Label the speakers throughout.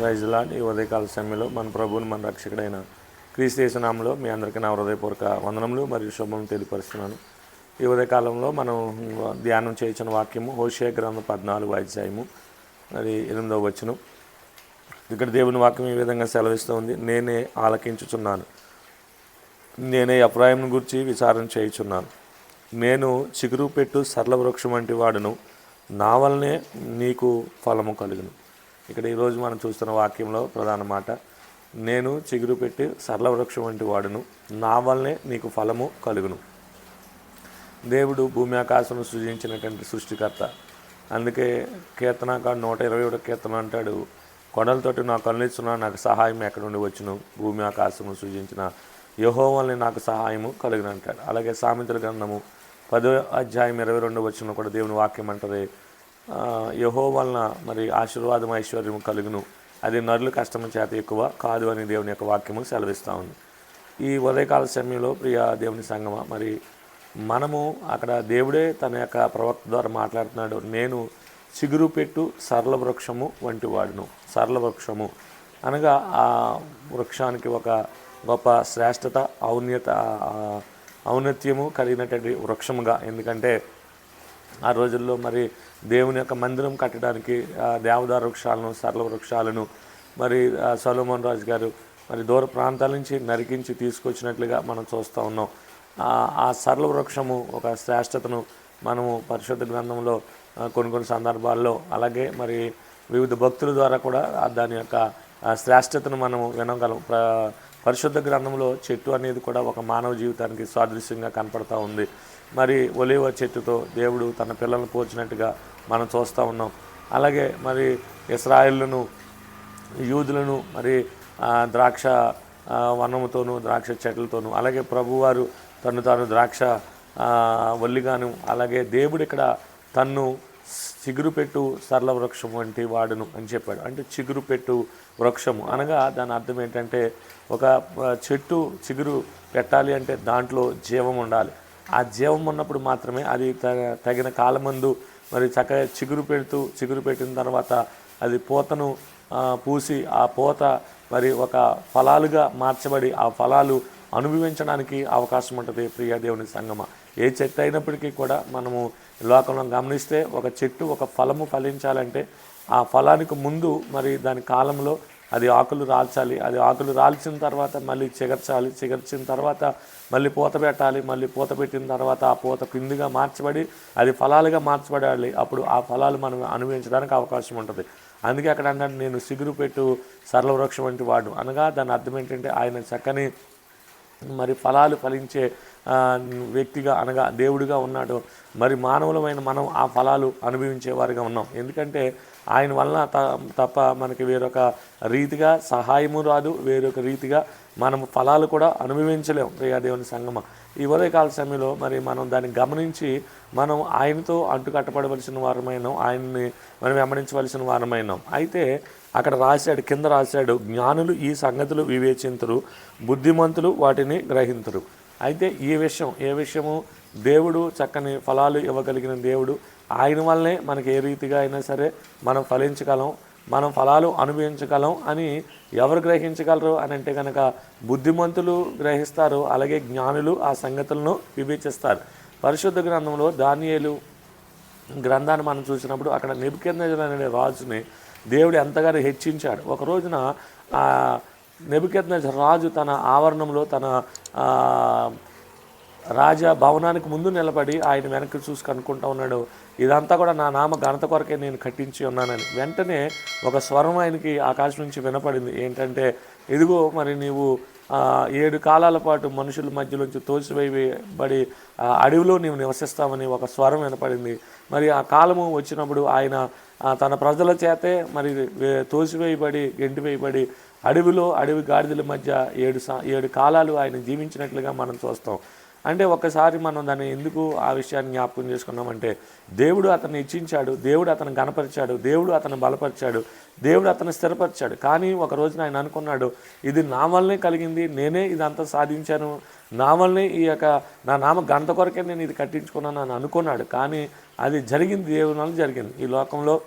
Speaker 1: రైజులాడ్ ఈ ఉదయకాల సమయంలో మన ప్రభువుని మన రక్షకుడైన క్రీస్తేసునామంలో మీ అందరికీ నా హృదయపూర్వక వందనములు మరియు శుభం తెలియపరుస్తున్నాను. ఈ ఉదయకాలంలో మనం ధ్యానం చేయించిన వాక్యము హోషే గ్రంథం పద్నాలుగు అధ్యాయము అది ఎనిమిదవ వచ్చును ఇక్కడ దేవుని వాక్యం ఈ విధంగా సెలవిస్తూ ఉంది. నేనే ఆలకించుచున్నాను. నేనే అభిప్రాయం గురించి విచారణ చేయుచున్నాను. నేను చిగురు పెట్టు సరళ వృక్షం వంటి వాడును. నా వల్లనే నీకు ఫలము కలుగును. ఇక్కడ ఈరోజు మనం చూస్తున్న వాక్యంలో ప్రధాన మాట నేను చిగురు పెట్టి సరళ వృక్షం వంటి వాడును. నా వల్లనే నీకు ఫలము కలుగును. దేవుడు భూమి ఆకాశం సృజించినటువంటి సృష్టికర్త. అందుకే కీర్తనకాడు నూట ఇరవై ఒకటి కీర్తన అంటాడు కొండలతోటి నాకు కనులిస్తున్నా నాకు సహాయం ఎక్కడ నుండి వచ్చును? భూమి ఆకాశము సృజించిన యహో వల్లనే నాకు సహాయము కలిగిన అంటాడు. అలాగే సామెతల గ్రంథము పదో అధ్యాయం ఇరవై రెండు వచ్చిన కూడా దేవుని వాక్యం అంటది యహో వలన మరి ఆశీర్వాదం ఐశ్వర్యం కలుగును. అది నరులు కష్టం చేత ఎక్కువ కాదు అని దేవుని యొక్క వాక్యము సెలవిస్తూ ఉంది. ఈ ఉదయకాల సమయంలో ప్రియ దేవుని సంగమ మరి మనము అక్కడ దేవుడే తన యొక్క ప్రవక్త ద్వారా మాట్లాడుతున్నాడు. నేను చిగురు పెట్టు సరళ వృక్షము వంటి వాడును. సరళ వృక్షము అనగా ఆ వృక్షానికి ఒక గొప్ప శ్రేష్టత ఔన్నత ఔన్నత్యము కలిగినటువంటి వృక్షముగా. ఎందుకంటే ఆ రోజుల్లో మరి దేవుని యొక్క మందిరం కట్టడానికి ఆ దేవదారు వృక్షాలను సరళ వృక్షాలను మరి ఆ రాజు గారు మరి దూర ప్రాంతాల నుంచి నరికించి తీసుకొచ్చినట్లుగా మనం చూస్తూ ఉన్నాం. ఆ- సరళ వృక్షము ఒక శ్రేష్టతను మనము పరిశుద్ధ గ్రంథంలో కొన్ని కొన్ని సందర్భాల్లో అలాగే మరి వివిధ భక్తుల ద్వారా కూడా దాని యొక్క శ్రేష్టతను మనము వినగలం. పరిశుద్ధ గ్రంథంలో చెట్టు అనేది కూడా ఒక మానవ జీవితానికి సాదృశ్యంగా కనపడతా ఉంది. మరి ఒలివ చెట్టుతో దేవుడు తన పిల్లలను పోల్చినట్టుగా మనం చూస్తూ ఉన్నాం. అలాగే మరి ఇస్రాయిల్ను యూదులను మరి ద్రాక్ష వనముతోనూ ద్రాక్ష చెట్లతోనూ అలాగే ప్రభువారు తను తాను ద్రాక్ష ఒల్లిగాను వల్లిగాను అలాగే దేవుడు ఇక్కడ తన్ను చిగురు పెట్టు సరళ వృక్షం వంటి వాడును అని చెప్పాడు. అంటే చిగురు పెట్టు వృక్షము అనగా దాని అర్థం ఏంటంటే ఒక చెట్టు చిగురు పెట్టాలి అంటే దాంట్లో జీవం ఉండాలి. ఆ జీవం ఉన్నప్పుడు మాత్రమే అది తగ- తగిన కాలమందు మరి చక్కగా చిగురు పెడుతూ చిగురు పెట్టిన తర్వాత అది పూతను పూసి ఆ పూత మరి ఒక ఫలాలుగా మార్చబడి ఆ ఫలాలు అనుభవించడానికి అవకాశం ఉంటుంది ప్రియాదేవుని సంగమ. ఏ చెట్టు అయినప్పటికీ కూడా మనము లోకంలో గమనిస్తే ఒక చెట్టు ఒక ఫలము ఫలించాలంటే ఆ ఫలానికి ముందు మరి దాని కాలంలో అది ఆకులు రాల్చాలి. అది ఆకులు రాల్చిన తర్వాత మళ్ళీ చిగర్చాలి. చిగర్చిన తర్వాత మళ్ళీ పూత పెట్టాలి. మళ్ళీ పూత పెట్టిన తర్వాత ఆ పూత కిందిగా మార్చబడి అది ఫలాలుగా మార్చబడాలి. అప్పుడు ఆ ఫలాలు మనం అనుభవించడానికి అవకాశం ఉంటుంది. అందుకే అక్కడ అన్నాడు నేను సిగురు పెట్టు సరళ వృక్షం వంటి వాడు. అనగా దాని అర్థం ఏంటంటే ఆయన చక్కని మరి ఫలాలు ఫలించే వ్యక్తిగా అనగా దేవుడిగా ఉన్నాడు. మరి మానవులమైన మనం ఆ ఫలాలు అనుభవించే వారిగా ఉన్నాం. ఎందుకంటే ఆయన వలన త- తప్ప మనకి వేరొక రీతిగా సహాయము రాదు. వేరొక రీతిగా మనం ఫలాలు కూడా అనుభవించలేం. ప్రియా దేవుని సంగమ. ఈ ఉదయకాల సమయంలో మరి మనం దాన్ని గమనించి మనం ఆయనతో అంటుకట్టబడవలసిన వారమైనాం ఆయన్ని మనం వెంబడించవలసిన వారమైనాం. అయితే అక్కడ రాశాడు కింద రాశాడు జ్ఞానులు ఈ సంగతులు వివేచింతురు బుద్ధిమంతులు వాటిని గ్రహింతురు. అయితే ఈ విషయం ఏ విషయము? దేవుడు చక్కని ఫలాలు ఇవ్వగలిగిన దేవుడు ఆయన వల్లనే మనకి ఏ రీతిగా అయినా సరే మనం ఫలించగలం. మనం ఫలాలు అనుభవించగలం అని ఎవరు గ్రహించగలరు అని అంటే కనుక బుద్ధిమంతులు గ్రహిస్తారు అలాగే జ్ఞానులు ఆ సంగతులను వివేచిస్తారు. పరిశుద్ధ గ్రంథంలో దానియేలు గ్రంథాన్ని మనం చూసినప్పుడు అక్కడ నెబుకెద్నెజర్ అనే రాజుని దేవుడు ఎంతగానో హెచ్చించాడు. ఒక రోజున ఆ రాజు తన ఆవరణంలో తన రాజా భవనానికి ముందు నిలబడి ఆయన వెనక్కి చూసి కనుక్కుంటా ఉన్నాడు ఇదంతా కూడా నా నామ ఘనత కొరకే నేను కట్టించి ఉన్నానని. వెంటనే ఒక స్వరం ఆయనకి ఆకాశం నుంచి వినపడింది. ఏంటంటే ఇదిగో మరి నీవు ఏడు కాలాల పాటు మనుషుల మధ్యలోంచి తోసివేయబడి అడవిలో నీవు నివసిస్తామని ఒక స్వరం వినపడింది. మరి ఆ కాలము వచ్చినప్పుడు ఆయన తన ప్రజల చేతే మరి తోసివేయబడి గెంటివేయబడి అడవిలో అడవి గాడిదల మధ్య ఏడు సా ఏడు కాలాలు ఆయన జీవించినట్లుగా మనం చూస్తాం. అంటే ఒకసారి మనం దాన్ని ఎందుకు ఆ విషయాన్ని జ్ఞాపకం చేసుకున్నామంటే దేవుడు అతన్ని ఇచ్చించాడు దేవుడు అతను గణపరిచాడు దేవుడు అతను బలపరిచాడు దేవుడు అతను స్థిరపరిచాడు. కానీ ఒక రోజున ఆయన అనుకున్నాడు ఇది నా వల్లనే కలిగింది నేనే ఇదంతా సాధించాను నా వల్లనే ఈ యొక్క నా నామ గంట కొరకే నేను ఇది కట్టించుకున్నాను అని అనుకున్నాడు. కానీ అది జరిగింది దేవుని వల్ల జరిగింది. ఈ లోకంలో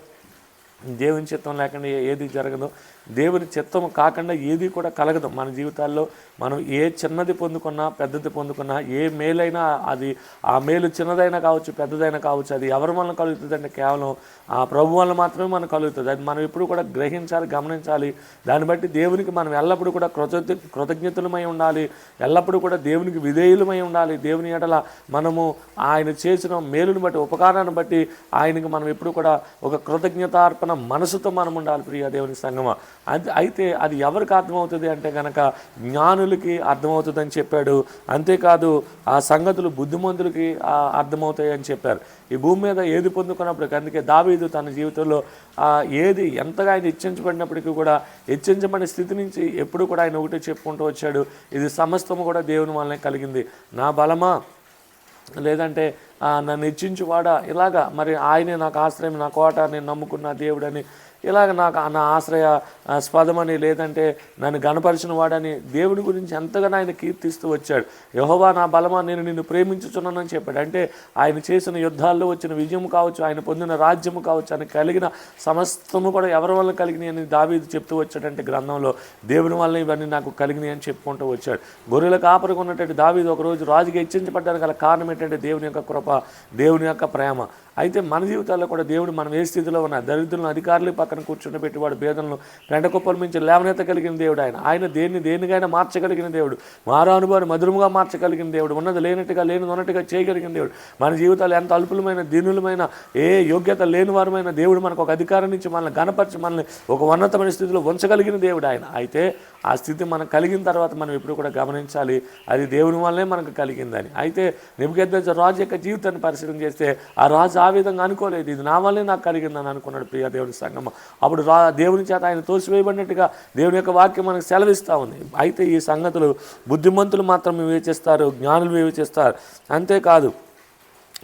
Speaker 1: దేవుని చిత్తం లేకుండా ఏది జరగదు. దేవుని చిత్తం కాకుండా ఏది కూడా కలగదు. మన జీవితాల్లో మనం ఏ చిన్నది పొందుకున్నా పెద్దది పొందుకున్నా ఏ మేలైనా అది ఆ మేలు చిన్నదైనా కావచ్చు పెద్దదైనా కావచ్చు అది ఎవరి వలన కలుగుతుంది అంటే కేవలం ఆ ప్రభు వలన మాత్రమే మనకు కలుగుతుంది. అది మనం ఎప్పుడు కూడా గ్రహించాలి గమనించాలి. దాన్ని బట్టి దేవునికి మనం ఎల్లప్పుడూ కూడా కృతజ్ఞ కృతజ్ఞతలమై ఉండాలి. ఎల్లప్పుడూ కూడా దేవునికి విధేయులమై ఉండాలి. దేవుని ఎడల మనము ఆయన చేసిన మేలుని బట్టి ఉపకారాన్ని బట్టి ఆయనకి మనం ఎప్పుడు కూడా ఒక కృతజ్ఞతార్పణ మనసుతో మనం ఉండాలి. ప్రియ దేవుని సంగమ. అది అయితే అది ఎవరికి అర్థమవుతుంది అంటే కనుక జ్ఞానులకి అర్థమవుతుందని చెప్పాడు. అంతేకాదు ఆ సంగతులు బుద్ధిమంతులకి అర్థమవుతాయని చెప్పారు. ఈ భూమి మీద ఏది పొందుకున్నప్పటికీ అందుకే దావీదు తన జీవితంలో ఏది ఎంతగా ఆయన హెచ్చించబడినప్పటికీ కూడా హెచ్చించబడిన స్థితి నుంచి ఎప్పుడు కూడా ఆయన ఒకటే చెప్పుకుంటూ వచ్చాడు. ఇది సమస్తము కూడా దేవుని వల్లనే కలిగింది. నా బలమా? లేదంటే నన్ను హెచ్చించువాడా? ఇలాగా మరి ఆయనే నాకు ఆశ్రయం నా కోట నేను నమ్ముకున్న దేవుడని ఇలాగ నాకు నా ఆశ్రయ స్పదమని లేదంటే నన్ను గణపరిచిన వాడని దేవుడి గురించి ఎంతగానో ఆయన కీర్తిస్తూ వచ్చాడు. యహోవా నా బలమా నేను నిన్ను ప్రేమించుచున్నానని చెప్పాడు. అంటే ఆయన చేసిన యుద్ధాల్లో వచ్చిన విజయం కావచ్చు ఆయన పొందిన రాజ్యము కావచ్చు ఆయన కలిగిన సమస్తము కూడా ఎవరి వల్ల కలిగినాయి అని దావీదు చెప్తూ వచ్చాడంటే గ్రంథంలో దేవుని వల్ల ఇవన్నీ నాకు కలిగినాయి అని చెప్పుకుంటూ వచ్చాడు. గొర్రెల కాపరికి ఉన్నటువంటి దావీదు ఒకరోజు రాజుకి హెచ్చించబడ్డానికి గల కారణం ఏంటంటే దేవుని యొక్క కృప దేవుని యొక్క ప్రేమ. అయితే మన జీవితాల్లో కూడా దేవుడు మనం ఏ స్థితిలో ఉన్న దరిద్రులను అధికారులు పక్కన కూర్చుని పెట్టేవాడు భేదలను పెంట కుప్పల నుంచి లేవనెత్త కలిగిన దేవుడు ఆయన. ఆయన దేన్ని దేనికైనా మార్చగలిగిన దేవుడు. మారానుభవాన్ని మధురముగా మార్చగలిగిన దేవుడు. ఉన్నది లేనట్టుగా లేని ఉన్నట్టుగా చేయగలిగిన దేవుడు. మన జీవితాలు ఎంత అల్పులమైన దీనులమైన ఏ యోగ్యత లేని వారమైన దేవుడు మనకు ఒక అధికారం నుంచి మనల్ని గణపరిచి మనల్ని ఒక ఉన్నతమైన స్థితిలో ఉంచగలిగిన దేవుడు ఆయన. అయితే ఆ స్థితి మనకు కలిగిన తర్వాత మనం ఎప్పుడు కూడా గమనించాలి అది దేవుని వల్లే మనకు కలిగిందని. అయితే నిబద్ద రాజు యొక్క జీవితాన్ని పరిశీలన చేస్తే ఆ రాజు ఆ విధంగా అనుకోలేదు ఇది నా వల్లే నాకు కలిగిందని అనుకున్నాడు ప్రియ దేవుని సంగమ అప్పుడు రా దేవుని చేత ఆయన తోసివేయబడినట్టుగా దేవుని యొక్క వాక్యం మనకు సెలవిస్తూ ఉంది. అయితే ఈ సంగతులు బుద్ధిమంతులు మాత్రం వివేచిస్తారు జ్ఞానులు వివేచిస్తారు అంతేకాదు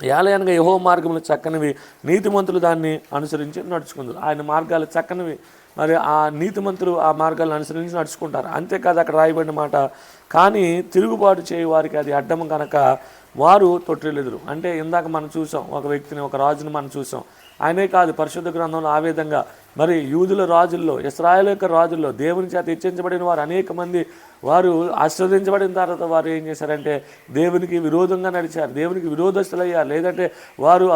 Speaker 1: ఏలయనగా యహో మార్గములు చక్కనివి నీతిమంతులు దాన్ని అనుసరించి నడుచుకుందరు. ఆయన మార్గాలు చక్కనివి మరి ఆ నీతిమంతులు ఆ మార్గాలను అనుసరించి నడుచుకుంటారు. అంతేకాదు అక్కడ రాయబడిన మాట కానీ తిరుగుబాటు చేయ వారికి అది అడ్డం కనుక వారు తొట్టిల్లెదురు అంటే ఇందాక మనం చూసాం ఒక వ్యక్తిని ఒక రాజుని మనం చూసాం. ఆయనే కాదు పరిశుద్ధ గ్రంథంలో ఆ విధంగా మరి యూదుల రాజుల్లో ఇస్రాయల్ యొక్క రాజుల్లో దేవుని చేత హెచ్చించబడిన వారు అనేక మంది. వారు ఆశ్రవదించబడిన తర్వాత వారు ఏం చేశారంటే దేవునికి విరోధంగా నడిచారు దేవునికి విరోధస్తులయ్యారు. లేదంటే వారు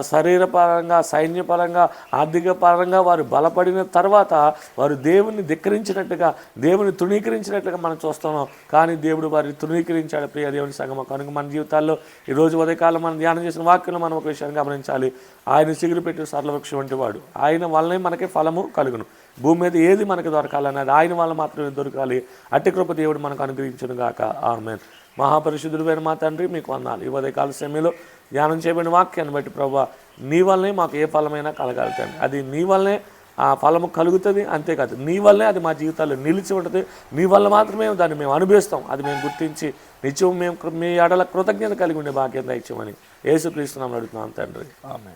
Speaker 1: శరీరపరంగా సైన్యపరంగా ఆర్థిక పరంగా వారు బలపడిన తర్వాత వారు దేవుని ధిక్కరించినట్టుగా దేవుని తృణీకరించినట్లుగా మనం చూస్తున్నాం. కానీ దేవుడు వారిని తృణీకరించాడు. ప్రియ దేవుని సంగమ కనుక మన జీవితాల్లో ఈ రోజు ఉదయకాలం మనం ధ్యానం చేసిన వాక్యంలో మనం ఒక విషయాన్ని గమనించాలి. ఆయన సిగురు పెట్టి సరళవృక్షం వంటి వాడు. ఆయన వల్లనే మనకి ఫలము కలుగును. భూమి మీద ఏది మనకి దొరకాలన్నది ఆయన వల్ల మాత్రమే దొరకాలి. అట్టి కృప దేవుడు మనకు అనుగ్రహించను గాక. ఆమెన్. మహాపరిశుద్ధుడైన మా తండ్రి మీకు వందాలు. ఈ ఉదయకాల సమయంలో ధ్యానం చేయబడిన వాక్యాన్ని బట్టి ప్రభా నీ వల్లనే మాకు ఏ ఫలమైనా కలగలుగుతాను అది నీ వల్లనే ఆ ఫలము కలుగుతుంది అంతేకాదు. నీ వల్లే అది మా జీవితాల్లో నిలిచి ఉంటుంది. నీ వల్ల మాత్రమే దాన్ని మేము అనుభవిస్తాం. అది మేము గుర్తించి నిత్యం మేము మీ ఎడల కృతజ్ఞత కలిగి ఉండే భాగ్యం దయచేయమని యేసుక్రీస్తున్నాం అడుగుతున్నాం తండ్రి.
Speaker 2: ఆమె